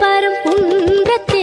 பரம்புன்றத்தை